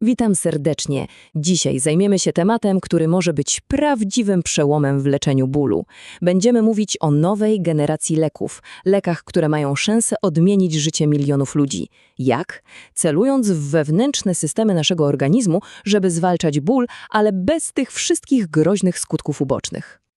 Witam serdecznie. Dzisiaj zajmiemy się tematem, który może być prawdziwym przełomem w leczeniu bólu. Będziemy mówić o nowej generacji leków, lekach, które mają szansę odmienić życie milionów ludzi. Jak? Celując w wewnętrzne systemy naszego organizmu, żeby zwalczać ból, ale bez tych wszystkich groźnych skutków ubocznych.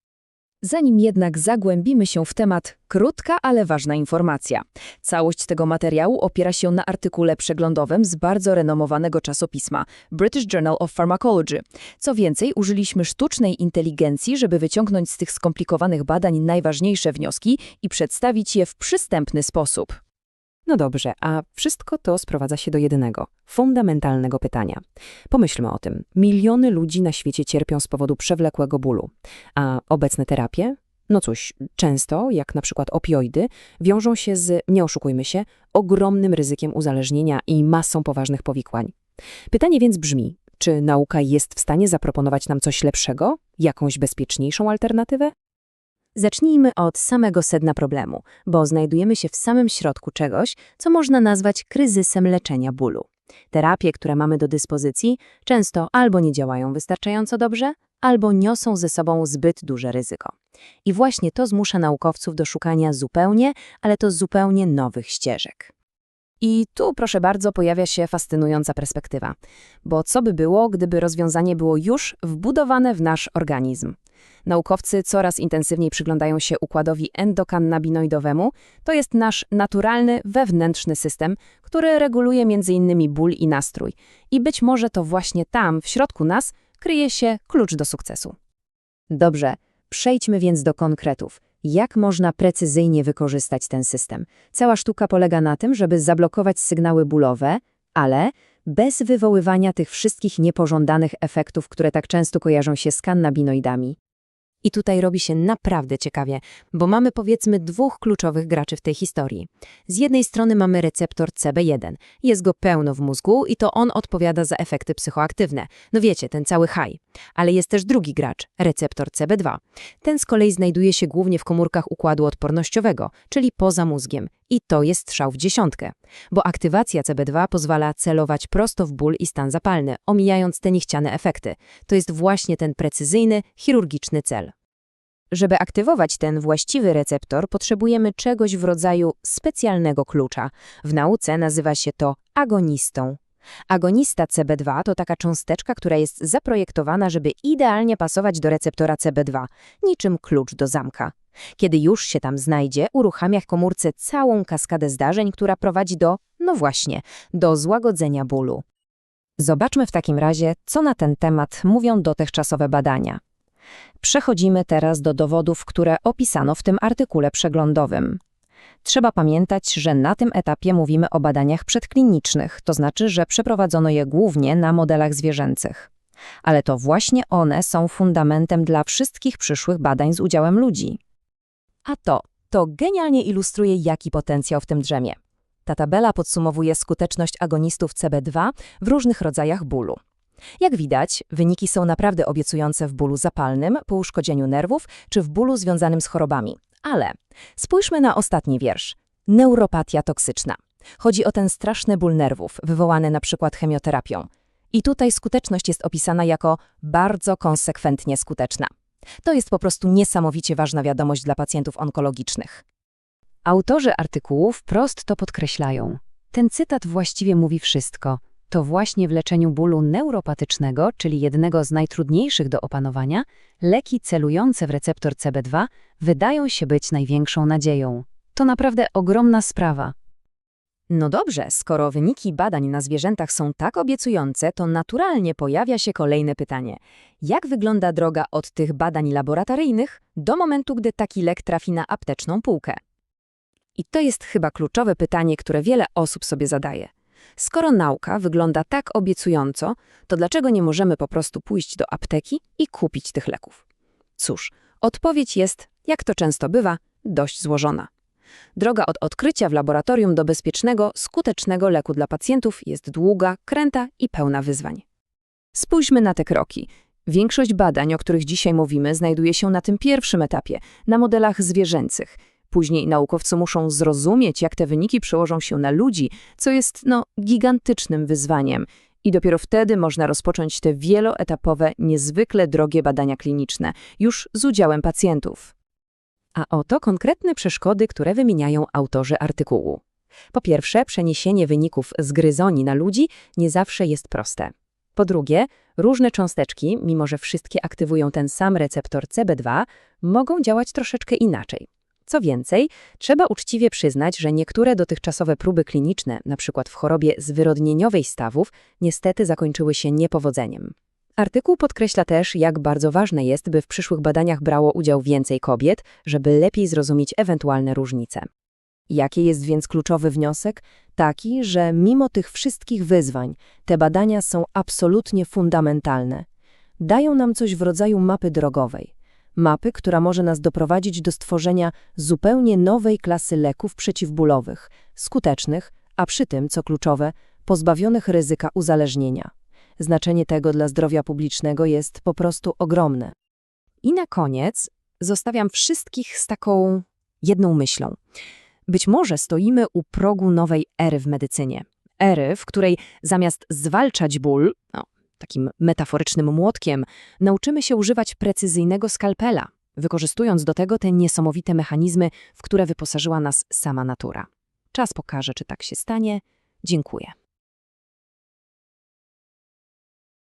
Zanim jednak zagłębimy się w temat, krótka, ale ważna informacja. Całość tego materiału opiera się na artykule przeglądowym z bardzo renomowanego czasopisma British Journal of Pharmacology. Co więcej, użyliśmy sztucznej inteligencji, żeby wyciągnąć z tych skomplikowanych badań najważniejsze wnioski i przedstawić je w przystępny sposób. No dobrze, a wszystko to sprowadza się do jedynego, fundamentalnego pytania. Pomyślmy o tym. Miliony ludzi na świecie cierpią z powodu przewlekłego bólu. A obecne terapie? No cóż, często, jak na przykład opioidy, wiążą się z, nie oszukujmy się, ogromnym ryzykiem uzależnienia i masą poważnych powikłań. Pytanie więc brzmi, czy nauka jest w stanie zaproponować nam coś lepszego, jakąś bezpieczniejszą alternatywę? Zacznijmy od samego sedna problemu, bo znajdujemy się w samym środku czegoś, co można nazwać kryzysem leczenia bólu. Terapie, które mamy do dyspozycji, często albo nie działają wystarczająco dobrze, albo niosą ze sobą zbyt duże ryzyko. I właśnie to zmusza naukowców do szukania zupełnie, ale to zupełnie nowych ścieżek. I tu, proszę bardzo, pojawia się fascynująca perspektywa. Bo co by było, gdyby rozwiązanie było już wbudowane w nasz organizm? Naukowcy coraz intensywniej przyglądają się układowi endokannabinoidowemu. To jest nasz naturalny, wewnętrzny system, który reguluje m.in. ból i nastrój. I być może to właśnie tam, w środku nas, kryje się klucz do sukcesu. Dobrze, przejdźmy więc do konkretów. Jak można precyzyjnie wykorzystać ten system? Cała sztuka polega na tym, żeby zablokować sygnały bólowe, ale bez wywoływania tych wszystkich niepożądanych efektów, które tak często kojarzą się z kannabinoidami. I tutaj robi się naprawdę ciekawie, bo mamy powiedzmy dwóch kluczowych graczy w tej historii. Z jednej strony mamy receptor CB1. Jest go pełno w mózgu i to on odpowiada za efekty psychoaktywne. No wiecie, ten cały high. Ale jest też drugi gracz, receptor CB2. Ten z kolei znajduje się głównie w komórkach układu odpornościowego, czyli poza mózgiem. I to jest strzał w dziesiątkę, bo aktywacja CB2 pozwala celować prosto w ból i stan zapalny, omijając te niechciane efekty. To jest właśnie ten precyzyjny, chirurgiczny cel. Żeby aktywować ten właściwy receptor, potrzebujemy czegoś w rodzaju specjalnego klucza. W nauce nazywa się to agonistą. Agonista CB2 to taka cząsteczka, która jest zaprojektowana, żeby idealnie pasować do receptora CB2, niczym klucz do zamka. Kiedy już się tam znajdzie, uruchamia w komórce całą kaskadę zdarzeń, która prowadzi do, no właśnie, do złagodzenia bólu. Zobaczmy w takim razie, co na ten temat mówią dotychczasowe badania. Przechodzimy teraz do dowodów, które opisano w tym artykule przeglądowym. Trzeba pamiętać, że na tym etapie mówimy o badaniach przedklinicznych, to znaczy, że przeprowadzono je głównie na modelach zwierzęcych. Ale to właśnie one są fundamentem dla wszystkich przyszłych badań z udziałem ludzi. A to, to genialnie ilustruje, jaki potencjał w tym drzemie. Ta tabela podsumowuje skuteczność agonistów CB2 w różnych rodzajach bólu. Jak widać, wyniki są naprawdę obiecujące w bólu zapalnym, po uszkodzeniu nerwów czy w bólu związanym z chorobami. Ale spójrzmy na ostatni wiersz. Neuropatia toksyczna. Chodzi o ten straszny ból nerwów, wywołany na przykład chemioterapią. I tutaj skuteczność jest opisana jako bardzo konsekwentnie skuteczna. To jest po prostu niesamowicie ważna wiadomość dla pacjentów onkologicznych. Autorzy artykułu wprost to podkreślają. Ten cytat właściwie mówi wszystko. To właśnie w leczeniu bólu neuropatycznego, czyli jednego z najtrudniejszych do opanowania, leki celujące w receptor CB2 wydają się być największą nadzieją. To naprawdę ogromna sprawa. No dobrze, skoro wyniki badań na zwierzętach są tak obiecujące, to naturalnie pojawia się kolejne pytanie. Jak wygląda droga od tych badań laboratoryjnych do momentu, gdy taki lek trafi na apteczną półkę? I to jest chyba kluczowe pytanie, które wiele osób sobie zadaje. Skoro nauka wygląda tak obiecująco, to dlaczego nie możemy po prostu pójść do apteki i kupić tych leków? Cóż, odpowiedź jest, jak to często bywa, dość złożona. Droga od odkrycia w laboratorium do bezpiecznego, skutecznego leku dla pacjentów jest długa, kręta i pełna wyzwań. Spójrzmy na te kroki. Większość badań, o których dzisiaj mówimy, znajduje się na tym pierwszym etapie, na modelach zwierzęcych. Później naukowcy muszą zrozumieć, jak te wyniki przełożą się na ludzi, co jest, no, gigantycznym wyzwaniem. I dopiero wtedy można rozpocząć te wieloetapowe, niezwykle drogie badania kliniczne, już z udziałem pacjentów. A oto konkretne przeszkody, które wymieniają autorzy artykułu. Po pierwsze, przeniesienie wyników z gryzoni na ludzi nie zawsze jest proste. Po drugie, różne cząsteczki, mimo że wszystkie aktywują ten sam receptor CB2, mogą działać troszeczkę inaczej. Co więcej, trzeba uczciwie przyznać, że niektóre dotychczasowe próby kliniczne, np. w chorobie zwyrodnieniowej stawów, niestety zakończyły się niepowodzeniem. Artykuł podkreśla też, jak bardzo ważne jest, by w przyszłych badaniach brało udział więcej kobiet, żeby lepiej zrozumieć ewentualne różnice. Jaki jest więc kluczowy wniosek? Taki, że mimo tych wszystkich wyzwań, te badania są absolutnie fundamentalne. Dają nam coś w rodzaju mapy drogowej. Mapy, która może nas doprowadzić do stworzenia zupełnie nowej klasy leków przeciwbólowych, skutecznych, a przy tym, co kluczowe, pozbawionych ryzyka uzależnienia. Znaczenie tego dla zdrowia publicznego jest po prostu ogromne. I na koniec zostawiam wszystkich z taką jedną myślą. Być może stoimy u progu nowej ery w medycynie. Ery, w której zamiast zwalczać ból, no, takim metaforycznym młotkiem, nauczymy się używać precyzyjnego skalpela, wykorzystując do tego te niesamowite mechanizmy, w które wyposażyła nas sama natura. Czas pokaże, czy tak się stanie. Dziękuję.